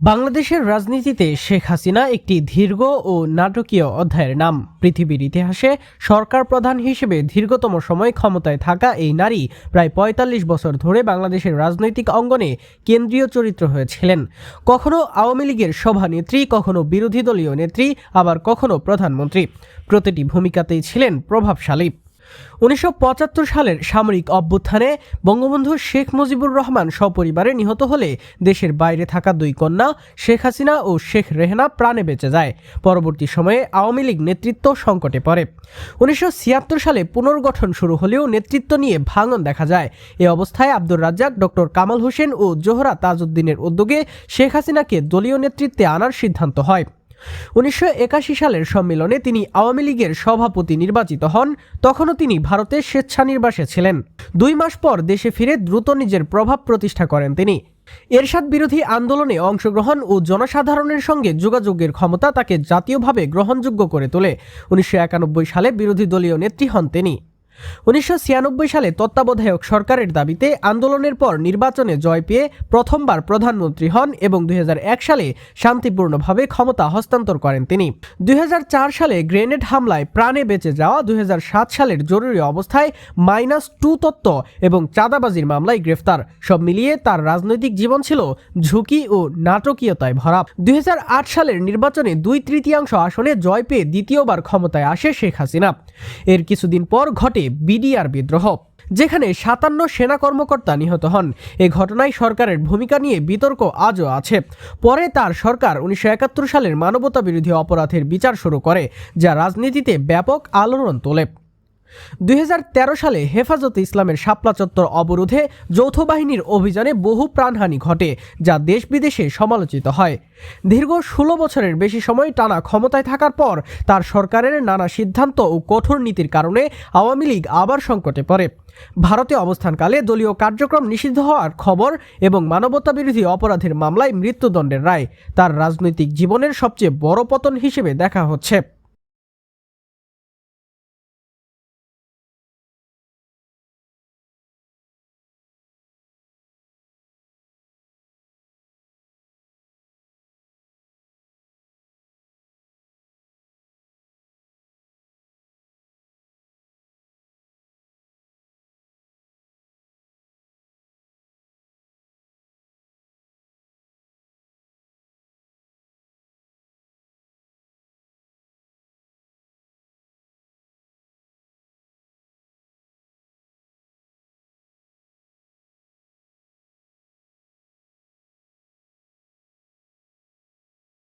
বাংলাদেশের রাজনীতিতে শেখ হাসিনা একটি দীর্ঘ ও নাটকীয় অধ্যায়ের নাম, পৃথিবীর ইতিহাসে সরকার প্রধান হিসেবে দীর্ঘতম সময় ক্ষমতায় থাকা এই নারী প্রায় ৪৫ বছর ধরে বাংলাদেশের রাজনৈতিক অঙ্গনে কেন্দ্রীয় চরিত্র হয়েছিলেন। কখনো আওয়ামী লীগের সভানেত্রী, কখনো বিরোধী দলীয় নেত্রী, আবার কখনো প্রধানমন্ত্রী। প্রতিটি ভূমিকাতেই ছিলেন প্রভাবশালী। উনিশশো পঁচাত্তর সালের সামরিক অভ্যুত্থানে বঙ্গবন্ধু শেখ মুজিবুর রহমান সপরিবারে নিহত হলে দেশের বাইরে থাকা দুই কন্যা, শেখ হাসিনা ও শেখ রেহনা প্রাণে বেঁচে যায়। পরবর্তী সময়ে আওয়ামী লীগ নেতৃত্ব সংকটে পড়ে। উনিশশো ছিয়াত্তর সালে পুনর্গঠন শুরু হলেও নেতৃত্ব নিয়ে ভাঙন দেখা যায়। এ অবস্থায় আব্দুর রাজ্জাক, ডক্টর কামাল হোসেন ও জোহরা তাজউদ্দিনের উদ্যোগে শেখ হাসিনাকে দলীয় নেতৃত্বে আনার সিদ্ধান্ত হয়। উনিশশো একাশি সালের সম্মেলনে তিনি আওয়ামী লীগের সভাপতি নির্বাচিত হন, তখনও তিনি ভারতের স্বেচ্ছানির্বাসে ছিলেন। দুই মাস পর দেশে ফিরে দ্রুত নিজের প্রভাব প্রতিষ্ঠা করেন তিনি। এরশাদ বিরোধী আন্দোলনে অংশগ্রহণ ও জনসাধারণের সঙ্গে যোগাযোগের ক্ষমতা তাকে জাতীয়ভাবে গ্রহণযোগ্য করে তোলে। উনিশশো একানব্বই সালে বিরোধী দলীয় নেত্রী হন তিনি। উনিশশো ছিয়ানব্বই সালে তত্ত্বাবধায়ক সরকারের দাবিতে আন্দোলনের পর নির্বাচনে জয় পেয়ে প্রথমবার প্রধানমন্ত্রী হন এবং দুই হাজার এক সালে শান্তিপূর্ণভাবে ক্ষমতা হস্তান্তর করেন তিনি। দুই হাজার চার সালে গ্রেনেড হামলায় প্রাণে বেঁচে যাওয়া দুই হাজার সাত সালের জরুরি অবস্থায় মাইনাস টু তত্ত্ব এবং চাঁদাবাজির মামলায় গ্রেফতার। সব মিলিয়ে তার রাজনৈতিক জীবন ছিল ঝুঁকি ও নাটকীয়তায় ভরা। দুই হাজার আট সালের নির্বাচনে দুই তৃতীয়াংশ আসনে জয় পেয়ে দ্বিতীয়বার ক্ষমতায় আসে শেখ হাসিনা। এর কিছুদিন পর ঘটে বিডিআর বিদ্রোহ, যেখানে সাতান্ন সেনা কর্মকর্তা নিহত হন। এ ঘটনায় সরকারের ভূমিকা নিয়ে বিতর্ক আজও আছে। পরে তার সরকার উনিশশো একাত্তর সালের মানবতা বিরোধী অপরাধের বিচার শুরু করে, যা রাজনীতিতে ব্যাপক আলোড়ন তোলে। দুই হাজার তেরো সালে হেফাজতে ইসলামের শাপলা চত্বর অবরোধে যৌথ বাহিনীর অভিযানে বহু প্রাণহানি ঘটে, যা দেশ বিদেশে সমালোচিত হয়। দীর্ঘ ষোলো বছরের বেশি সময় টানা ক্ষমতায় থাকার পর তার সরকারের নানা সিদ্ধান্ত ও কঠোর নীতির কারণে আওয়ামী লীগ আবার সংকটে পড়ে। ভারতে অবস্থানকালে দলীয় কার্যক্রম নিষিদ্ধ হওয়ার খবর এবং মানবতা বিরোধী অপরাধের মামলায় মৃত্যুদণ্ডের রায় তার রাজনৈতিক জীবনের সবচেয়ে বড় পতন হিসেবে দেখা হচ্ছে।